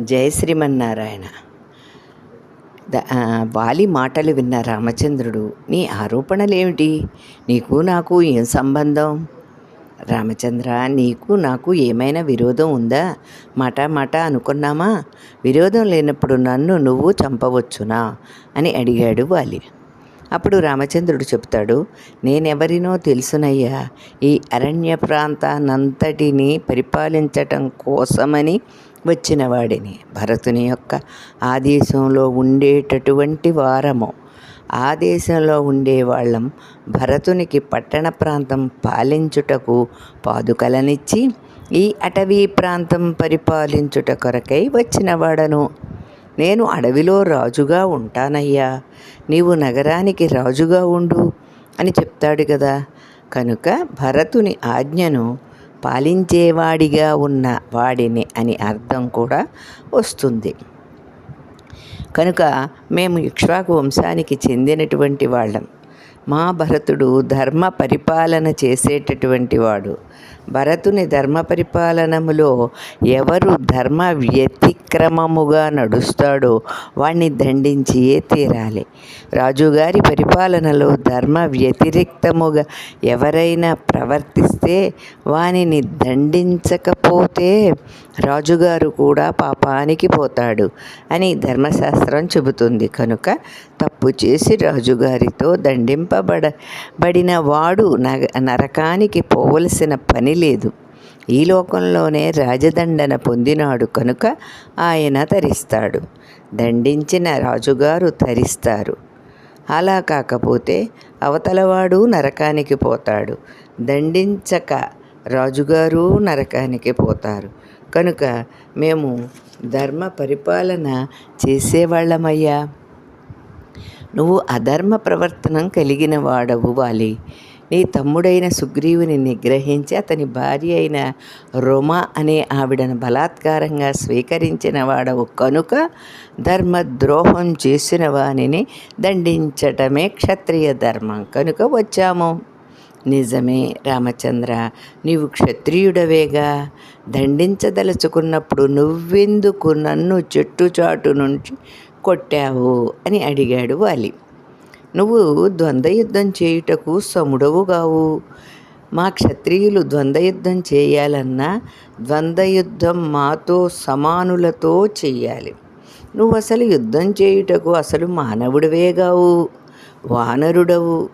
జయ Srimannarayana. The- వాలి మాటలు విన్న రామచంద్రుడు నీ ఆరోపణలేమిటి? నీకు నాకు ఏం సంబంధం? రామచంద్ర నీకు నాకు ఏమైనా విరోధం ఉందా? మాట మాట అనుకున్నామా? విరోధం లేనప్పుడు నన్ను నువ్వు చంపవచ్చునా? అని అడిగాడు వాలి. అప్పుడు రామచంద్రుడు చెప్తాడు నేనెవరినో తెలుసునయ్యా. ఈ అరణ్య ప్రాంతానంతటిని పరిపాలించటం కోసమని వచ్చిన వాడిని. భరతుని యొక్క ఆదేశంలో ఉండేటటువంటి వారము. ఆ దేశంలో ఉండేవాళ్ళం భరతునికి పట్టణ ప్రాంతం పాలించుటకు పాదుకలనిచ్చి ఈ అటవీ ప్రాంతం పరిపాలించుట కొరకై వచ్చినవాడను నేను అడవిలో రాజుగా ఉంటానయ్యా. నీవు నగరానికి రాజుగా ఉండు అని చెప్తాడు కదా కనుక భరతుని ఆజ్ఞను పాలించేవాడిగా ఉన్న వాడిని అని అర్థం కూడా వస్తుంది. కనుక మేము ఇక్ష్వాకు వంశానికి చెందినటువంటి వాళ్ళం. మా భరతుడు ధర్మ పరిపాలన చేసేటటువంటి వాడు. భరతుని ధర్మ పరిపాలనములో ఎవరు ధర్మ వ్యతిక్రమముగా నడుస్తాడో వాణ్ణి దండించియే తీరాలి. రాజుగారి పరిపాలనలో ధర్మ వ్యతిరేక్తముగా ఎవరైనా ప్రవర్తిస్తే వానిని దండించకపోతే రాజుగారు కూడా పాపానికి పోతాడు అని ధర్మశాస్త్రం చెబుతుంది. కనుక తప్పు చేసి రాజుగారితో దండింపబడ బడిన వాడు నగ నరకానికి పోవలసిన పని లేదు ఈ లోకంలోనే రాజదండన పొందినాడు కనుక ఆయన తరిస్తాడు. దండించిన రాజుగారు తరిస్తారు. అలా కాకపోతే అవతలవాడు నరకానికి పోతాడు. దండించక రాజుగారు నరకానికి పోతారు. కనుక మేము ధర్మ పరిపాలన చేసేవాళ్ళమయ్యా. నువ్వు అధర్మ ప్రవర్తనం కలిగిన వాడవు వాలి నీ తమ్ముడైన సుగ్రీవుని నిగ్రహించి అతని భార్య అయిన రొమ అనే ఆవిడను బలాత్కారంగా స్వీకరించిన వాడవు కనుక ధర్మద్రోహం చేసిన వానిని దండించటమే క్షత్రియ ధర్మం. కనుక వచ్చాము. నిజమే రామచంద్ర నీవు క్షత్రియుడవేగా. దండించదలుచుకున్నప్పుడు నువ్వెందుకు నన్ను చెట్టుచాటు నుంచి కొట్టావు అని అడిగాడు వాలి. నువ్వు ద్వంద్వయుద్ధం చేయుటకు సముడవుగావు. మా క్షత్రియులు ద్వంద్వయుద్ధం చేయాలన్నా ద్వంద్వయుద్ధం మాతో సమానులతో చెయ్యాలి. నువ్వు అసలు యుద్ధం చేయుటకు అసలు మానవుడివేగావు. వానరుడవు.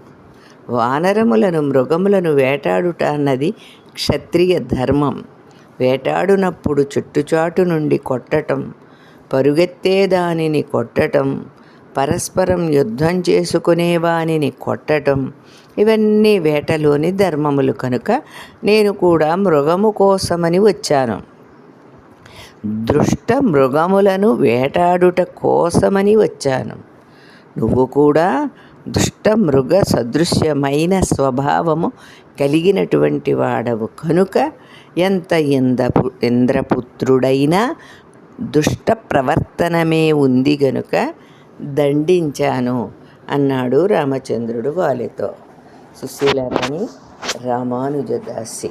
వానరములను మృగములను వేటాడుట అన్నది క్షత్రియ ధర్మం. వేటాడునప్పుడు చుట్టుచాటు నుండి కొట్టటం పరుగెత్తే దానిని కొట్టటం పరస్పరం యుద్ధం చేసుకునే వానిని కొట్టటం ఇవన్నీ వేటలోని ధర్మములు కనుక నేను కూడా మృగము కోసమని వచ్చాను. దృష్ట మృగములను వేటాడుట కోసమని వచ్చాను. నువ్వు కూడా దుష్ట మృగ సదృశ్యమైన స్వభావము కలిగినటువంటి వాడవు కనుక ఎంత ఇంద్రపు ఇంద్రపుత్రుడైనా దుష్ట ప్రవర్తనమే ఉంది గనుక దండించాను అన్నాడు రామచంద్రుడు వాలితో. సుశీలరాణి రామానుజదాసి.